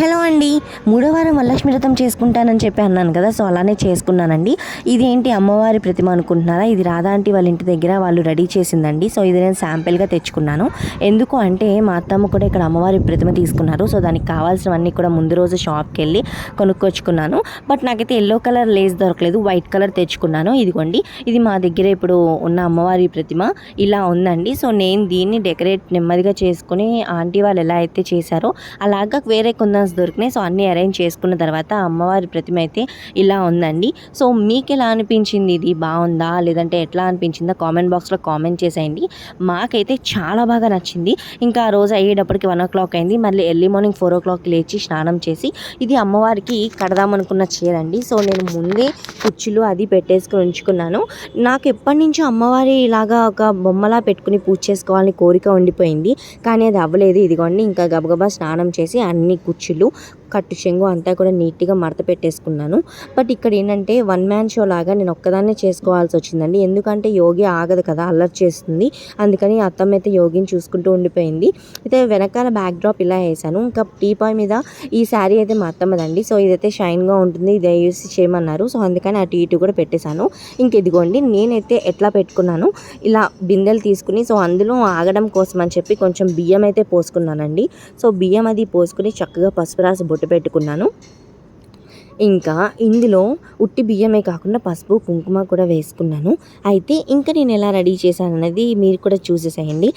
Hello అండి. మూడో వారం వరలక్ష్మి వ్రతం చేసుకుంటానని చెప్పి అన్నాను కదా సో అలానే చేసుకున్నానండి. ఇది ఏంటి అమ్మవారి ప్రతిమ అనుకుంటున్నారా? ఇది రాధా ఆంటీ వాళ్ళ ఇంటి దగ్గర వాళ్ళు రెడీ చేసిందండి. సో ఇది నేను శాంపిల్గా తెచ్చుకున్నాను. ఎందుకు అంటే మా అత్తమ్మ కూడా ఇక్కడ అమ్మవారి ప్రతిమ తీసుకున్నారు. సో దానికి కావాల్సినవన్నీ కూడా ముందు రోజు షాప్కి వెళ్ళి కొనుక్కొచ్చుకున్నాను. బట్ నాకైతే ఎల్లో కలర్ లేస్ దొరకలేదు. వైట్ కలర్ తెచ్చుకున్నాను. ఇదిగోండి. ఇది మా దగ్గర ఇప్పుడు ఉన్న అమ్మవారి ప్రతిమ ఇలా ఉందండి. సో నేను దీన్ని డెకరేట్ నెమ్మదిగా చేసుకుని ఆంటీ వాళ్ళు ఎలా అయితే చేశారో అలాగా వేరే కొందరు కుందన్స్ దొరికినాయి. సో అన్నీ అరేంజ్ చేసుకున్న తర్వాత అమ్మవారి ప్రతిమ అయితే ఇలా ఉందండి. సో మీకు ఎలా అనిపించింది ఇది? బాగుందా? లేదంటే ఎట్లా అనిపించిందా? కామెంట్ బాక్స్లో కామెంట్ చేసేయండి. మాకైతే చాలా బాగా నచ్చింది. ఇంకా ఆ రోజు అయ్యేటప్పటికి వన్ ఓ క్లాక్ అయింది. మళ్ళీ early morning four o'clock లేచి స్నానం చేసి ఇది అమ్మవారికి కడదామనుకున్న చీర అండి. సో నేను ముందే కుచ్చులు అది పెట్టేసుకుని ఉంచుకున్నాను. నాకు ఎప్పటి నుంచో అమ్మవారి ఇలాగా ఒక బొమ్మలా పెట్టుకుని పూజ చేసుకోవాలని కోరిక ఉండిపోయింది. కానీ అది అవ్వలేదు. ఇదిగోండి ఇంకా గబగబా స్నానం చేసి అన్ని కుచ్చులు ይችላሉ። కట్టు చెంగు అంతా కూడా నీట్గా మడత పెట్టేసుకున్నాను. బట్ ఇక్కడ ఏంటంటే వన్ మ్యాన్ షో లాగా నేను ఒక్కదాన్నే చేసుకోవాల్సి వచ్చిందండి. ఎందుకంటే యోగి ఆగదు కదా అల్లరి చేస్తుంది. అందుకని అత్తమ్మ అయితే యోగిని చూసుకుంటూ ఉండిపోయింది. అయితే వెనకాల బ్యాక్ డ్రాప్ ఇలా వేసాను ఇంకా టీపాయ్ మీద ఈ శారీ అయితే మా అత్తమ్మదండి. సో ఇదైతే షైన్గా ఉంటుంది ఇది యూస్ చేయమన్నారు. సో అందుకని అటు ఇటు కూడా పెట్టేశాను. ఇంక ఇదిగోండి నేనైతే ఎట్లా పెట్టుకున్నాను? ఇలా బిందెలు తీసుకుని సో అందులో ఆగడం కోసం అని చెప్పి కొంచెం బియ్యం అయితే పోసుకున్నానండి. సో బియ్యం అది పోసుకుని చక్కగా పసుపు రాసి బొట్టు పెట్టుకున్నాను. ఇంకా ఇందులో ఉట్టి బియ్యమే కాకుండా పసుపు కుంకుమ కూడా వేసుకున్నాను. అయితే ఇంకా నేను ఎలా రెడీ చేశాను అనేది మీరు కూడా చూసేసేయండి.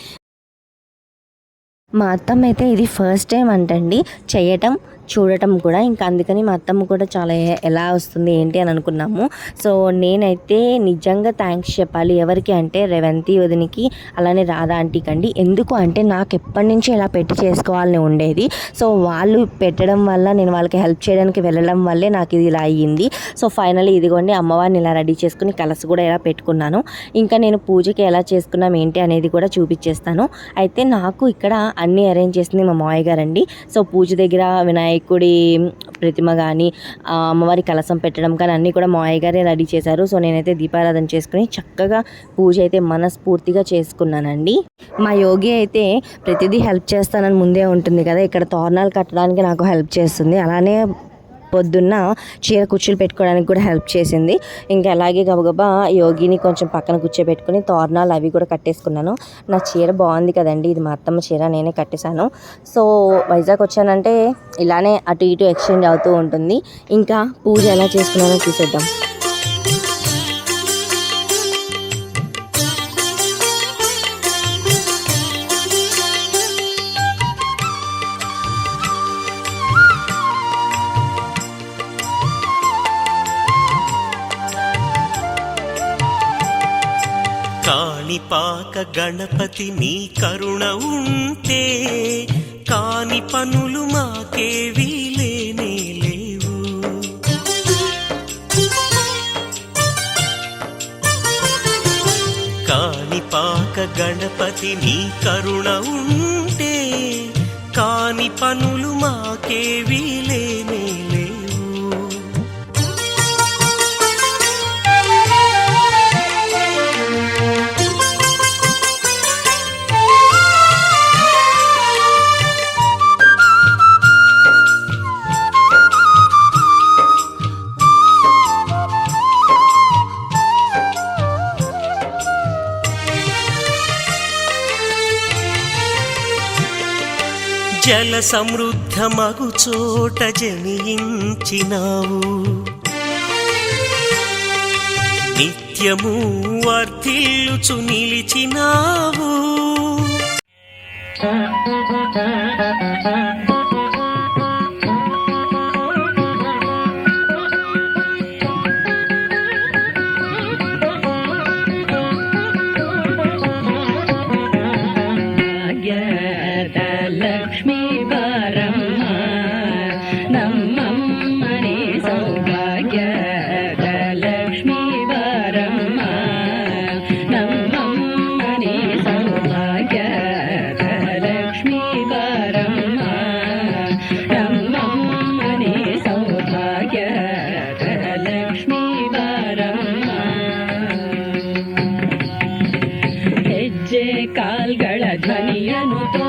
మా అత్తమ్మ అయితే ఇది ఫస్ట్ టైం అంటండి. చేయటం చూడటం కూడా. ఇంకా అందుకని మా అత్తమ్మ కూడా చాలా ఎలా వస్తుంది ఏంటి అని అనుకున్నాము. సో నేనైతే నిజంగా థ్యాంక్స్ చెప్పాలి. ఎవరికి అంటే రేవంతి వదినికి అలానే రాధా ఆంటీకి అండి. ఎందుకు అంటే నాకు ఎప్పటి నుంచి ఇలా పెట్టి చేసుకోవాలని ఉండేది. సో వాళ్ళు పెట్టడం వల్ల నేను వాళ్ళకి హెల్ప్ చేయడానికి వెళ్ళడం వల్లే నాకు ఇది ఇలా అయ్యింది. సో ఫైనల్లీ ఇదిగోండి అమ్మవారిని ఇలా రెడీ చేసుకుని కలసి కూడా ఇలా పెట్టుకున్నాను. ఇంకా నేను పూజకి ఎలా చేసుకున్నాం ఏంటి అనేది కూడా చూపించేస్తాను. అయితే నాకు ఇక్కడ అన్నీ అరేంజ్ చేసింది మా మామయ్య గారండి. సో పూజ దగ్గర వినాయక వినాయకుడి ప్రతిమ కానీ అమ్మవారి కలసం పెట్టడం కానీ అన్నీ కూడా మా గారే రెడీ చేశారు. సో నేనైతే దీపారాధన చేసుకుని చక్కగా పూజ అయితే మనస్ఫూర్తిగా చేసుకున్నానండి. మా యోగి అయితే ప్రతిదీ హెల్ప్ చేస్తానని ముందే ఉంటుంది కదా ఇక్కడ తోరణాలు కట్టడానికి నాకు హెల్ప్ చేస్తుంది. అలానే పొద్దున్న చీర కుర్చీలు పెట్టుకోవడానికి కూడా హెల్ప్ చేసింది. ఇంకా అలాగే గబగబా యోగిని కొంచెం పక్కన కూర్చోబెట్టుకుని తోరణాలు అవి కూడా కట్టేసుకున్నాను. నా చీర బాగుంది కదండి ఇది మా అత్తమ్మ చీర నేనే కట్టేశాను. సో వైజాగ్ వచ్చానంటే ఇలానే అటు ఇటు ఎక్స్చేంజ్ అవుతూ ఉంటుంది. ఇంకా పూజ ఎలా చేసుకున్నానో చూసేద్దాం. కాణిపాక గణపతి నీ కరుణ ఉంటే కాని పనులు మాకేవీ లేనే లేవు. కాణిపాక గణపతి నీ కరుణ ఉంటే కాని పనులు మాకేవీ లేవు జల సమృద్ధమగు చోట జనించినావు. నిత్యము వర్ధిల్లుచు నిలిచినావు. ಕಾಲ್ಗಳ ಧ್ವನಿಯನು ತೋ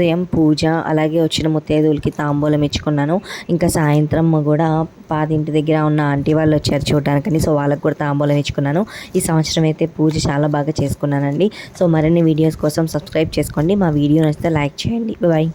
ఉదయం పూజ అలాగే వచ్చిన ముత్తైదువులకి తాంబూలం ఇచ్చుకున్నాను. ఇంకా సాయంత్రం కూడా పాదింటి దగ్గర ఉన్న ఆంటీ వాళ్ళు వచ్చారు చూడడానికని సో వాళ్ళకి కూడా తాంబూలం ఇచ్చుకున్నాను. ఈ సంవత్సరం అయితే పూజ చాలా బాగా చేసుకున్నానండి. సో మరిన్ని వీడియోస్ కోసం సబ్స్క్రైబ్ చేసుకోండి. మా వీడియో నచ్చితే లైక్ చేయండి. బాయ్.